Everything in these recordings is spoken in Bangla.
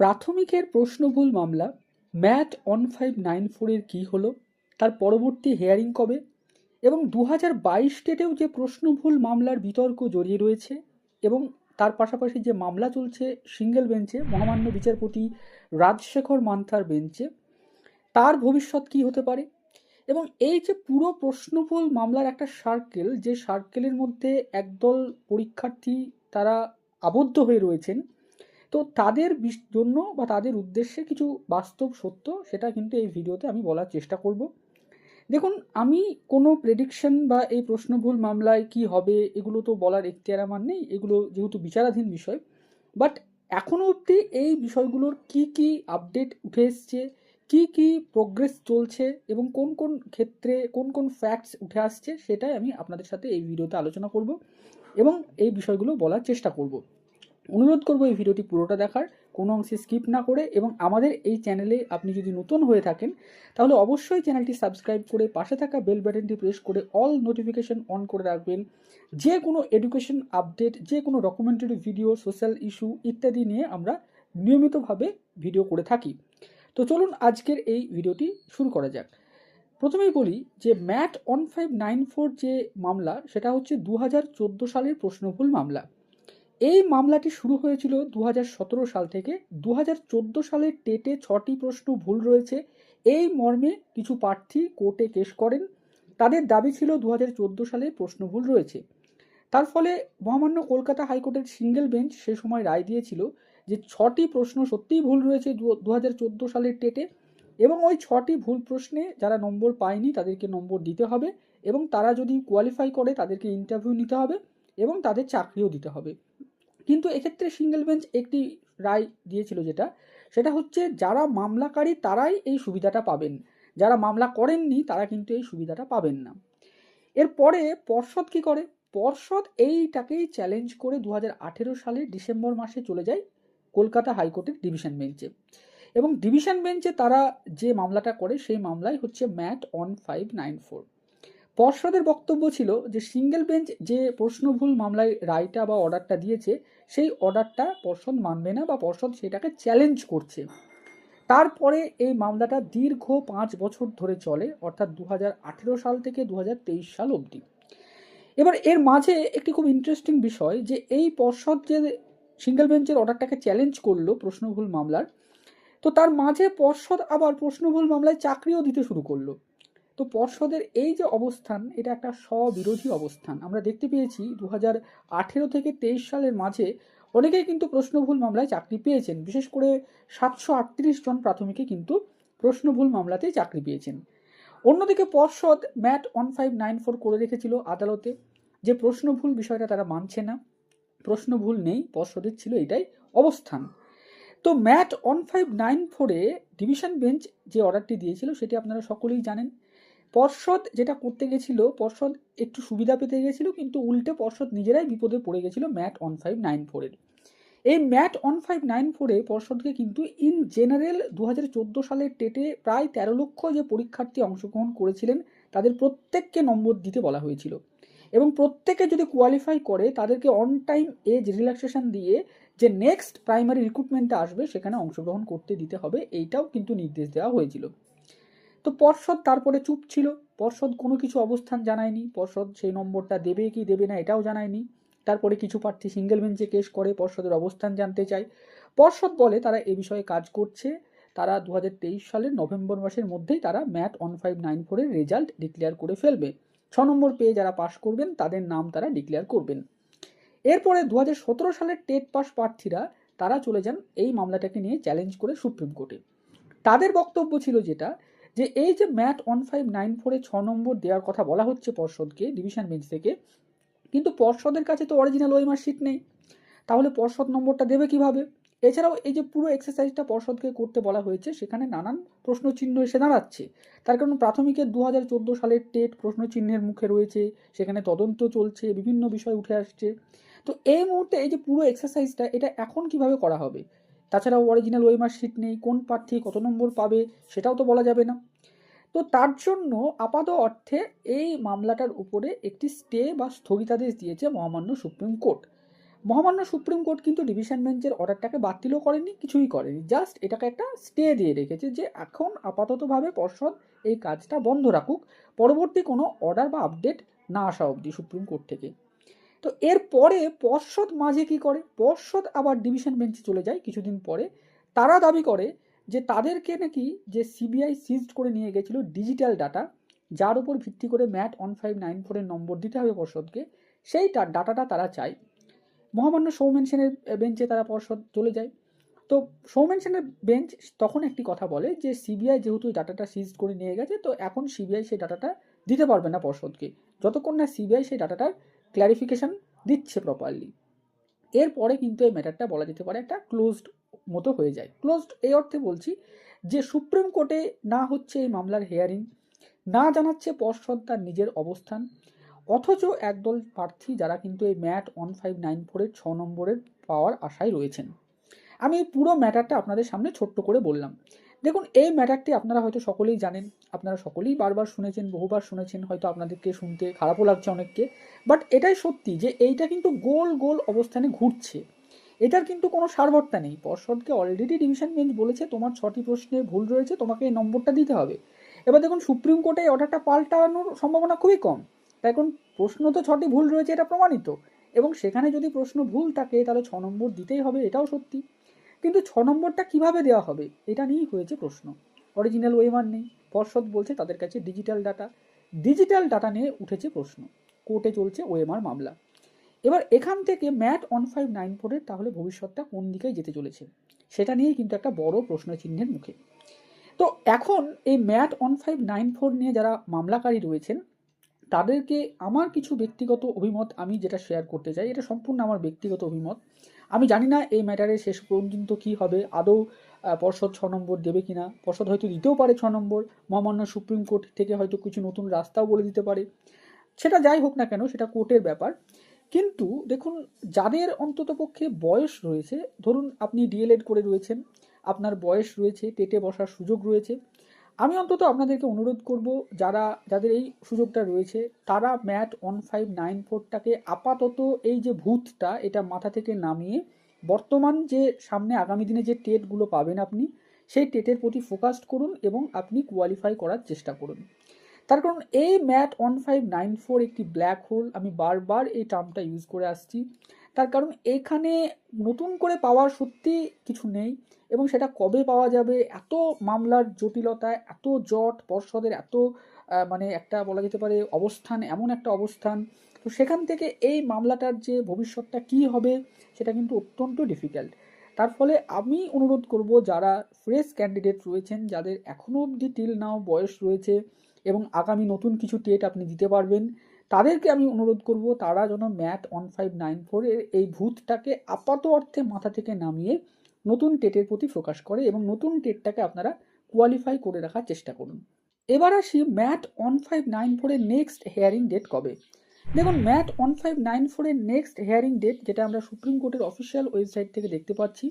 প্রাথমিকের প্রশ্নভুল মামলা, ম্যাট ওয়ান ফাইভ নাইন ফোরের কী হলো, তার পরবর্তী হেয়ারিং কবে, এবং দু হাজার বাইশ ডেটেও যে প্রশ্নভুল মামলার বিতর্ক জড়িয়ে রয়েছে, এবং তার পাশাপাশি যে মামলা চলছে সিঙ্গেল বেঞ্চে, মহামান্য বিচারপতি রাজশেখর মান্থার বেঞ্চে, তার ভবিষ্যৎ কী হতে পারে, এবং এই যে পুরো প্রশ্নভুল মামলার একটা সার্কেল যে সার্কেলের মধ্যে একদল পরীক্ষার্থী তারা আবদ্ধ হয়ে রয়েছেন তো তাদের জন্য বা তাদের উদ্দেশ্যে কিছু বাস্তব সত্য সেটা কিন্তু এই ভিডিওতে আমি বলার চেষ্টা করব। দেখুন, আমি কোনো প্রেডিকশন বা এই প্রশ্নভুল মামলায় কি হবে এগুলো তো বলার এখতিয়ার আমার নেই, এগুলো যেহেতু বিচারাধীন বিষয়। বাট এখনও অবধি এই বিষয়গুলোর কি কি আপডেট উঠে এসছে, কি কি প্রোগ্রেস চলছে এবং কোন কোন ক্ষেত্রে কোন কোন ফ্যাক্টস উঠে আসছে সেটাই আমি আপনাদের সাথে এই ভিডিওতে আলোচনা করব এবং এই বিষয়গুলো বলার চেষ্টা করব। অনুরোধ করব এই ভিডিওটি পুরোটা দেখার, কোনো অংশে স্কিপ না করে এবং আমাদের এই চ্যানেলে আপনি যদি নতুন হয়ে থাকেন, তাহলে অবশ্যই চ্যানেলটি সাবস্ক্রাইব করে পাশে থাকা বেল বাটনটি প্রেস করে অল নোটিফিকেশন অন করে রাখবেন। যে কোনো এডুকেশন আপডেট যে কোনো ডকুমেন্টারি ভিডিও সোশ্যাল ইস্যু ইত্যাদি নিয়ে আমরা নিয়মিতভাবে ভিডিও করে থাকি। তো চলুন আজকের এই ভিডিওটি শুরু করা যাক। প্রথমেই বলি যে MAT one five nine four যে মামলা, সেটা হচ্ছে দু হাজার চোদ্দ সালের প্রশ্নভুল মামলা। এই মামলাটি শুরু হয়েছিল দু হাজার সতেরো সাল থেকে। দু সালের টেটে ছটি প্রশ্ন ভুল রয়েছে। এই মর্মে কিছু প্রার্থী কোর্টে কেস করেন। তাদের দাবি ছিল দু হাজার চোদ্দ সালে প্রশ্ন ভুল রয়েছে। তার ফলে মহামান্য কলকাতা হাইকোর্টের সিঙ্গেল বেঞ্চ সে সময় রায় দিয়েছিল যে ছটি প্রশ্ন সত্যিই ভুল রয়েছে দু হাজার চোদ্দ সালের টেটে এবং ওই ছটি ভুল প্রশ্নে যারা নম্বর পায়নি তাদেরকে নম্বর দিতে হবে এবং তারা যদি কোয়ালিফাই করে তাদেরকে ইন্টারভিউ নিতে হবে। এবং তাদের চাকরিও দিতে হবে। কিন্তু এক্ষেত্রে সিঙ্গেল বেঞ্চ একটি রায় দিয়েছিল যেটা, সেটা হচ্ছে যারা মামলাকারী তারাই এই সুবিধাটা পাবেন। যারা মামলা করেননি তারা কিন্তু এই সুবিধাটা পাবেন না। এরপরে পর্ষদ কি করে? পর্ষদ এইটাকেই চ্যালেঞ্জ করে দু সালের ডিসেম্বর মাসে চলে যায় কলকাতা হাইকোর্টের ডিভিশন বেঞ্চে এবং ডিভিশন বেঞ্চে তারা যে মামলাটা করে সেই মামলাই হচ্ছে MAT one five nine four. পর্ষদের বক্তব্য ছিল যে সিঙ্গেল বেঞ্চ যে প্রশ্নভুল মামলায় রায়টা বা অর্ডারটা দিয়েছে, সেই অর্ডারটা পর্ষদ মানবে না বা পর্ষদ সেটাকে চ্যালেঞ্জ করছে। তারপরে এই মামলাটা দীর্ঘ পাঁচ বছর ধরে চলে, অর্থাৎ দু হাজার আঠেরো সাল থেকে দু হাজার তেইশ সাল অবধি। এবার এর মাঝে একটি খুব ইন্টারেস্টিং বিষয় যে এই পর্ষদ যে সিঙ্গেল বেঞ্চের অর্ডারটাকে চ্যালেঞ্জ করল প্রশ্নভুল মামলার, তো তার মাঝে পর্ষদ আবার প্রশ্নভুল মামলায় চাকরিও দিতে শুরু করল। তো পর্ষদের এই যে অবস্থান, এটা একটা স্ববিরোধী অবস্থান। আমরা দেখতে পেয়েছি দু হাজার আঠেরো থেকে তেইশ সালের মাঝে অনেকেই কিন্তু প্রশ্নভুল মামলায় চাকরি পেয়েছেন। বিশেষ করে সাতশো আটত্রিশ জন প্রাথমিকে কিন্তু প্রশ্নভুল মামলাতেই চাকরি পেয়েছেন। অন্যদিকে পর্ষদ MAT one five nine four করে রেখেছিল আদালতে যে প্রশ্নভুল বিষয়টা তারা মানছে না। প্রশ্নভুল নেই, পর্ষদের ছিল এটাই অবস্থান। তো ম্যাট ওয়ান ফাইভ নাইন ফোরে ডিভিশন বেঞ্চ যে অর্ডারটি দিয়েছিল, সেটি আপনারা সকলেই জানেন। পর্ষদ যেটা করতে গেছিল, পর্ষদ একটু সুবিধা পেতে গেছিল, কিন্তু উল্টে পর্ষদ নিজেরাই বিপদে পড়ে গেছিল ম্যাট ওয়ান ফাইভ নাইন ফোরের এই ম্যাট ওয়ান ফাইভ নাইন ফোরে পর্ষদকে কিন্তু ইন জেনারেল দু হাজার চোদ্দ সালের টেটে প্রায় তেরো লক্ষ যে পরীক্ষার্থী অংশগ্রহণ করেছিলেন, তাদের প্রত্যেককে নম্বর দিতে বলা হয়েছিল। এবং প্রত্যেকে যদি কোয়ালিফাই করে, তাদেরকে অন টাইম এজ রিল্যাক্সেশন দিয়ে যে নেক্সট প্রাইমারি রিক্রুটমেন্টটা আসবে, সেখানে অংশগ্রহণ করতে দিতে হবে, এইটাও কিন্তু নির্দেশ দেওয়া হয়েছিল। তো পর্ষদ তারপরে চুপ ছিল। পর্ষদ কোনো কিছু অবস্থান জানায়নি। পর্ষদ সেই নম্বরটা দেবে কি দেবে না এটাও জানায়নি। তারপরে কিছু প্রার্থী সিঙ্গেল বেঞ্চে কেস করে, পর্ষদের অবস্থান জানতে চায়। পর্ষদ বলে তারা এ বিষয়ে কাজ করছে। তারা দু হাজার তেইশ সালের নভেম্বর মাসের মধ্যেই তারা ম্যাট ওয়ান ফাইভ নাইন ফোরের রেজাল্ট ডিক্লেয়ার করে ফেলবে। ছ নম্বর পেয়ে যারা পাশ করবেন, তাদের নাম তারা ডিক্লেয়ার করবেন। এরপরে দু সতেরো সালের টেট পাস প্রার্থীরা, তারা চলে যান এই মামলাটাকে নিয়ে চ্যালেঞ্জ করে সুপ্রিম কোর্টে। তাদের বক্তব্য ছিল যেটা যে এই যে ম্যাট ওয়ান ফাইভ নাইন ফোরে ছ নম্বর দেওয়ার কথা বলা হচ্ছে পর্ষদকে, ডিভিশন বেঞ্চ থেকে, কিন্তু পর্ষদের কাছে তো অরিজিনাল ওই মার্কশিট নেই। তাহলে পর্ষদ নম্বরটা দেবে কীভাবে? এছাড়াও এই যে পুরো এক্সারসাইজটা পর্ষদকে করতে বলা হয়েছে, সেখানে নানান প্রশ্নচিহ্ন এসে দাঁড়াচ্ছে। তার কারণ প্রাথমিকের দু হাজার চোদ্দ সালের টেট প্রশ্নচিহ্নের মুখে রয়েছে, সেখানে তদন্ত চলছে, বিভিন্ন বিষয় উঠে আসছে। তো এই মুহূর্তে এই যে পুরো এক্সারসাইজটা এটা এখন কীভাবে করা হবে? তাছাড়াও অরিজিনাল ওই মার্কশিট নেই, কোন প্রার্থী কত নম্বর পাবে সেটাও তো বলা যাবে না। তো তার জন্য আপাত অর্থে এই মামলাটার উপরে একটি স্টে বা স্থগিতাদেশ দিয়েছে মহামান্য সুপ্রিম কোর্ট। মহামান্য সুপ্রিম কোর্ট কিন্তু ডিভিশন বেঞ্চের অর্ডারটাকে বাতিলও করেনি, কিছুই করেনি। জাস্ট এটাকে একটা স্টে দিয়ে রেখেছে যে এখন আপাততভাবে পর্ষদ এই কাজটা বন্ধ রাখুক, পরবর্তী কোনো অর্ডার বা আপডেট না আসা অবধি সুপ্রিম কোর্ট থেকে। তো এরপরে পর্ষদ মাঝে কি করে? পর্ষদ আবার ডিভিশন বেঞ্চে চলে যায় কিছুদিন পরে। তারা দাবি করে যে তাদেরকে নাকি যে সিবিআই সিজড করে নিয়ে গেছিল ডিজিটাল ডাটা যার উপর ভিত্তি করে ম্যাট ওয়ান ফাইভ নাইন ফোরের নম্বর দিতে হবে পর্ষদকে সেই ডাটাটা তারা চায়। মহামান্য সৌমেন সেনের বেঞ্চে তারা পর্ষদ চলে যায়। তো সৌমেন সেনের বেঞ্চ তখন একটি কথা বলে যে সিবিআই যেহেতু ডাটাটা সিজ করে নিয়ে গেছে, তো এখন সিবিআই সেই ডাটাটা দিতে পারবে না পর্ষদকে। যতক্ষণ না সিবিআই সেই ডাটাটার ক্ল্যারিফিকেশন দিচ্ছে প্রপারলি এরপরে কিন্তু এই ম্যাটারটা বলা যেতে পারে একটা ক্লোজড মতো হয়ে যায়। ক্লোজড এই অর্থে বলছি যে সুপ্রিম কোর্টে না হচ্ছে এই মামলার হেয়ারিং না জানাচ্ছে পর্ষদ তার নিজের অবস্থান, অথচ একদল প্রার্থী যারা কিন্তু এই ম্যাট ওয়ান ফাইভ নাইন ফোরের ছ নম্বরের পাওয়ার আশায় রয়েছেন। আমি পুরো ম্যাটারটা আপনাদের সামনে ছোট্ট করে বললাম। দেখুন, এই ম্যাটারটি আপনারা হয়তো সকলেই জানেন। আপনারা সকলেই বারবার শুনেছেন, বহুবার শুনেছেন, হয়তো আপনাদেরকে শুনতে খারাপও লাগছে অনেককে। বাট এটাই সত্যি যে এইটা কিন্তু গোল গোল অবস্থানে ঘুরছে। এটার কিন্তু কোনো সারবর্তা নেই। পর্ষদকে অলরেডি ডিভিশন বেঞ্চ বলেছে, তোমার ছটি প্রশ্নে ভুল রয়েছে, তোমাকে এই নম্বরটা দিতে হবে। এবার দেখুন, সুপ্রিম কোর্টে অর্ডারটা পাল্টানোর সম্ভাবনা খুবই কম। তাই এখন প্রশ্ন তো ছটি ভুল রয়েছে, এটা প্রমাণিত। এবং সেখানে যদি প্রশ্ন ভুল থাকে, তাহলে ছ নম্বর দিতেই হবে, এটাও সত্যি। কিন্তু ছ নম্বরটা কীভাবে দেওয়া হবে? এটা নিয়েই হয়েছে প্রশ্ন। অরিজিনাল ওয়েমার নেই। পর্ষদ বলছে তাদের কাছে ডিজিটাল ডাটা ডিজিটাল ডাটা নিয়ে উঠেছে প্রশ্ন। কোর্টে চলছে ওএমআর মামলা। এবার এখান থেকে ম্যাট ওয়ান ফাইভ নাইন ফোরের তাহলে ভবিষ্যৎটা কোন দিকে যেতে চলেছে? সেটা নিয়েই কিন্তু একটা বড় প্রশ্ন চিহ্নের মুখে। তো এখন এই MAT one five nine four নিয়ে যারা মামলাকারী রয়েছেন, তাদেরকে আমার কিছু ব্যক্তিগত অভিমত আমি যেটা শেয়ার করতে চাই, এটা সম্পূর্ণ আমার ব্যক্তিগত অভিমত। আমি জানি না এই ম্যাটারে শেষ পর্যন্ত কী হবে। আদৌ পর্ষদ ছ নম্বর দেবে কি না পর্ষদ হয়তো দিতেও পারে ছ নম্বর। মহামান্য সুপ্রিম কোর্ট থেকে হয়তো কিছু নতুন রাস্তাও বলে দিতে পারে। সেটা যাই হোক না কেন, সেটা কোর্টের ব্যাপার। কিন্তু দেখুন, যাদের অন্তত পক্ষে বয়স রয়েছে, ধরুন আপনি ডিএলএড করে রয়েছেন, আপনার বয়স রয়েছে, পেটে বসার সুযোগ রয়েছে আমি অন্তত আপনাদেরকে অনুরোধ করব, যারা, যাদের এই সুযোগটা রয়েছে, তারা ম্যাট ওয়ান ফাইভ নাইন ফোরটাকে আপাতত এই যে ভূতটা, এটা মাথা থেকে নামিয়ে বর্তমান যে সামনে আগামী দিনে যে টেটগুলো পাবেন আপনি, সেই টেটের প্রতি ফোকাসড করুন এবং আপনি কোয়ালিফাই করার চেষ্টা করুন। তার কারণ, এই MAT one five nine four একটি ব্ল্যাক হোল আমি বারবার এই টার্মটা ইউজ করে আসছি। তার কারণ এখানে নতুন করে পাওয়ার সত্যি কিছু নেই এবং সেটা কবে পাওয়া যাবে, এত মামলার জটিলতা, এত জট, পর্ষদের এত মানে একটা বলা যেতে পারে অবস্থান, এমন একটা অবস্থান। তো সেখান থেকে এই মামলাটার যে ভবিষ্যৎটা কী হবে, সেটা কিন্তু অত্যন্ত ডিফিকাল্ট তার ফলে আমি অনুরোধ করব যারা ফ্রেশ ক্যান্ডিডেট রয়েছেন, যাদের এখনও অবধি টিল নাও বয়স রয়েছে এবং আগামী নতুন কিছু টেট আপনি দিতে পারবেন তাদেরকে আমি অনুরোধ করব, তারা যেন ম্যাট ওয়ান ফাইভ নাইন ফোরের এই ভূতটাকে আপাত অর্থে মাথা থেকে নামিয়ে নতুন টেটের প্রতি ফোকাস করে এবং নতুন টেটটাকে আপনারা কোয়ালিফাই করে রাখার চেষ্টা করুন। এবার আসি ম্যাট ওয়ান ফাইভ নাইন ফোরের নেক্সট হেয়ারিং ডেট কবে? দেখুন ম্যাট ওয়ান ফাইভ নাইন ফোরের নেক্সট হেয়ারিং ডেট যেটা আমরা সুপ্রিম কোর্টের অফিসিয়াল ওয়েবসাইট থেকে দেখতে পাচ্ছি,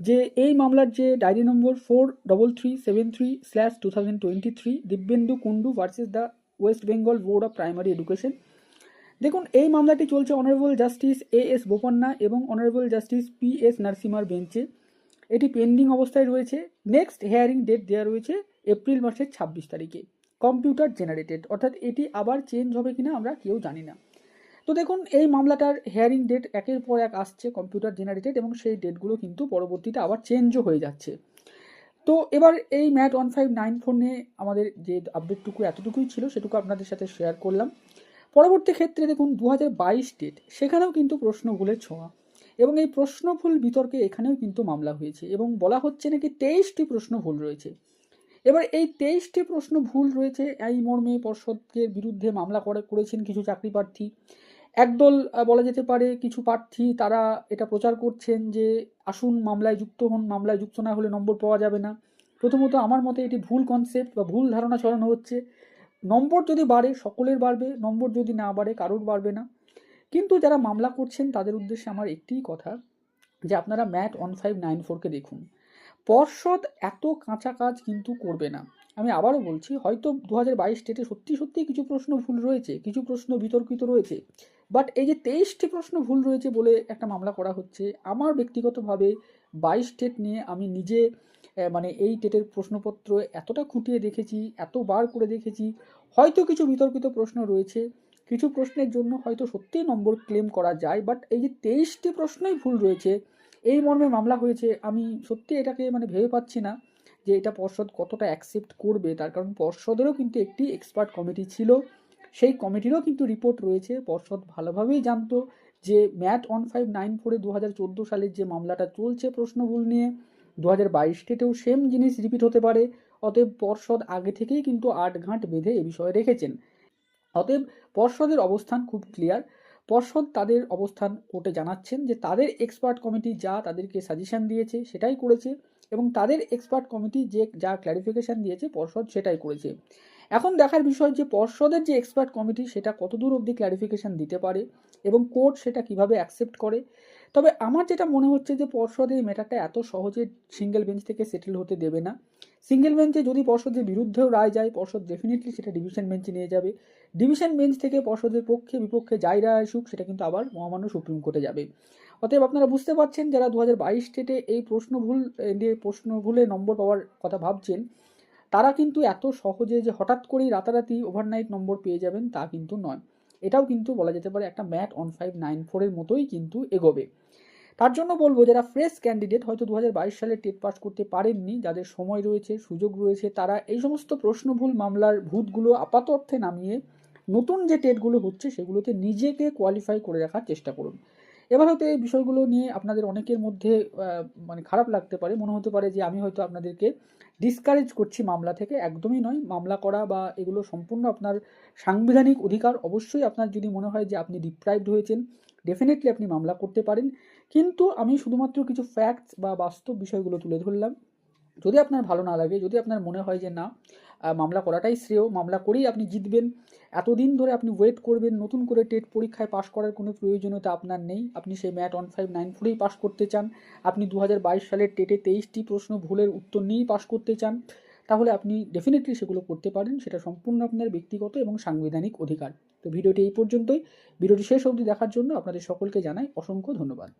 যে এই মামলার যে diary number four double three seven three slash two thousand twenty three Dibyendu Kundu versus the West Bengal board of primary education দেখুন, এই মামলাটি চলছে honourable justice A S Bopanna এবং অনারেবল জাস্টিস পি এস নারসিমার বেঞ্চে এটি পেন্ডিং অবস্থায় রয়েছে। নেক্সট হেয়ারিং ডেট দেওয়া রয়েছে এপ্রিল মাসের ছাব্বিশ তারিখে। কম্পিউটার জেনারেটেড অর্থাৎ এটি আবার চেঞ্জ হবে কিনা আমরা কেউ জানি না। তো দেখুন, এই মামলাটার হেয়ারিং ডেট একের পর এক আসছে কম্পিউটার জেনারেটেড এবং সেই ডেটগুলো কিন্তু পরবর্তীতে আবার চেঞ্জও হয়ে যাচ্ছে। তো এবার এই ম্যাট ওয়ান ফাইভ নাইন ফোনে আমাদের যে আপডেটটুকু এতটুকুই ছিল, সেটুকু আপনাদের সাথে শেয়ার করলাম। পরবর্তী ক্ষেত্রে দেখুন দু হাজার বাইশ ডেট সেখানেও কিন্তু প্রশ্ন ছোঁয়া। এবং এই প্রশ্ন ভুল বিতর্কে এখানেও কিন্তু মামলা হয়েছে। এবং বলা হচ্ছে নাকি তেইশটি প্রশ্ন ভুল রয়েছে। এবার এই তেইশটি প্রশ্ন ভুল রয়েছে, এই মর্মে পর্ষদের বিরুদ্ধে মামলা করে, করেছেন কিছু চাকরি প্রার্থী। একদল বলা যেতে পারে, কিছু প্রার্থী তারা এটা প্রচার করছেন যে, আসুন মামলায় যুক্ত হন, মামলায় যুক্ত না হলে নম্বর পাওয়া যাবে না। প্রথমত আমার মতে এটি ভুল কনসেপ্ট বা ভুল ধারণা ছড়ানো হচ্ছে। নম্বর যদি বাড়ে, সকলের বাড়বে, নম্বর যদি না বাড়ে, কারোর বাড়বে না। কিন্তু যারা মামলা করছেন, তাদের উদ্দেশ্যে আমার একটিই কথা, যে আপনারা ম্যাট ওয়ান ফাইভ নাইন ফোরকে দেখুন। পর্ষদ এত কাঁচা কাজ কিন্তু করবে না। আমি আবারও বলছি, হয়তো দু হাজার বাইশ স্টেটে সত্যি সত্যিই কিছু প্রশ্ন ভুল রয়েছে, কিছু প্রশ্ন বিতর্কিত রয়েছে। বাট এই যে তেইশটি প্রশ্ন ভুল রয়েছে বলে একটা মামলা করা হচ্ছে, আমার ব্যক্তিগতভাবে বাইশ স্টেট নিয়ে আমি নিজে মানে এই টেটের প্রশ্নপত্র এতটা খুঁটিয়ে দেখেছি, এতবার করে দেখেছি, হয়তো কিছু বিতর্কিত প্রশ্ন রয়েছে, কিছু প্রশ্নের জন্য হয়তো সত্যিই নম্বর ক্লেম করা যায় বাট এই যে তেইশটি প্রশ্নই ভুল রয়েছে, এই মর্মে মামলা হয়েছে, আমি সত্যি এটাকে মানে ভেবে পাচ্ছি না। যে এটা পর্ষদ কতটা অ্যাকসেপ্ট করবে, তার কারণ পর্ষদেরও কিন্তু একটি এক্সপার্ট কমিটি ছিল। সেই কমিটিরও কিন্তু রিপোর্ট রয়েছে। পর্ষদ ভালোভাবেই জানতো যে ম্যাট ওয়ান ফাইভ নাইন ফোরে দু হাজার চোদ্দ সালের যে মামলাটা চলছে প্রশ্নভুল নিয়ে দু হাজার বাইশ স্টেটেও সেম জিনিস রিপিট হতে পারে। অতএব পর্ষদ আগে থেকেই কিন্তু আট ঘাট বেঁধে এ বিষয়ে রেখেছেন। অতএব পর্ষদের অবস্থান খুব ক্লিয়ার পর্ষদ তাদের অবস্থান কোর্টে জানাচ্ছেন যে তাদের এক্সপার্ট কমিটি যা তাদেরকে সাজেশন দিয়েছে সেটাই করেছে। এবং তাদের এক্সপার্ট কমিটি যে যা ক্ল্যারিফিকেশন দিয়েছে পর্ষদ সেটাই করেছে। এখন দেখার বিষয় যে পর্ষদের যে এক্সপার্ট কমিটি সেটা কতদূর অবধি ক্ল্যারিফিকেশন দিতে পারে এবং কোর্ট সেটা কীভাবে অ্যাকসেপ্ট করে? তবে আমার যেটা মনে হচ্ছে যে পর্ষদ এই ম্যাটারটা এত সহজে সিঙ্গেল বেঞ্চ থেকে সেটেল হতে দেবে না। সিঙ্গেল বেঞ্চে যদি পর্ষদের বিরুদ্ধেও রায় যায়, পর্ষদ ডেফিনেটলি সেটা ডিভিশন বেঞ্চে নিয়ে যাবে। ডিভিশন বেঞ্চ থেকে পর্ষদের পক্ষে বিপক্ষে যাই রায় আসুক, সেটা কিন্তু আবার মহামান্য সুপ্রিম কোর্টে যাবে। অতএব আপনারা বুঝতে পারছেন যারা দু হাজার বাইশ স্টেটে এই প্রশ্ন ভুল নিয়ে প্রশ্ন ভুলে নম্বর পাওয়ার কথা ভাবছেন, তারা কিন্তু এত সহজে যে হঠাৎ করেই রাতারাতি ওভারনাইট নম্বর পেয়ে যাবেন তা কিন্তু নয়। এটাও কিন্তু বলা যেতে পারে একটা ম্যাট ওয়ান ফাইভ নাইন ফোরের মতোই কিন্তু এগোবে। তার জন্য বলব, যারা ফ্রেশ ক্যান্ডিডেট হয়তো দু হাজার বাইশ সালে টেট পাস করতে পারেননি, যাদের সময় রয়েছে, সুযোগ রয়েছে, তারা এই সমস্ত প্রশ্নভুল মামলার ভূতগুলো আপাত অর্থে নামিয়ে নতুন যে টেটগুলো হচ্ছে, সেগুলোতে নিজেকে কোয়ালিফাই করে রাখার চেষ্টা করুন। এবার হয়তো এই বিষয়গুলো নিয়ে আপনাদের অনেকের মধ্যে মানে খারাপ লাগতে পারে। মনে হতে পারে যে আমি হয়তো আপনাদেরকে ডিসকারেজ করছি মামলা থেকে। একদমই নয়। মামলা করা বা এগুলো সম্পূর্ণ আপনার সাংবিধানিক অধিকার। অবশ্যই আপনার যদি মনে হয় যে আপনি ডিপ্রাইভড হয়েছেন ডেফিনেটলি আপনি মামলা করতে পারেন। কিন্তু আমি শুধুমাত্র কিছু ফ্যাক্টস বা বাস্তব বিষয়গুলো তুলে ধরলাম। যদি আপনার ভালো না লাগে, যদি আপনার মনে হয় যে না মামলা করাটাই শ্রেয়। মামলা করেই আপনি জিতবেন। এতদিন ধরে আপনি ওয়েট করবেন, নতুন করে টেট পরীক্ষায় পাশ করার কোনো প্রয়োজনীয়তা আপনার নেই। আপনি সেই ম্যাট ওয়ান ফাইভ নাইন ফোরেই পাশ করতে চান। আপনি দু হাজার বাইশ সালের টেটে তেইশটি প্রশ্ন ভুলের উত্তর নিয়েই পাশ করতে চান। তাহলে আপনি ডেফিনেটলি সেগুলো করতে পারেন। সেটা সম্পূর্ণ আপনার ব্যক্তিগত এবং সাংবিধানিক অধিকার। তো ভিডিওটি এই পর্যন্তই। ভিডিওটি শেষ অবধি দেখার জন্য আপনাদের সকলকে জানাই অসংখ্য ধন্যবাদ।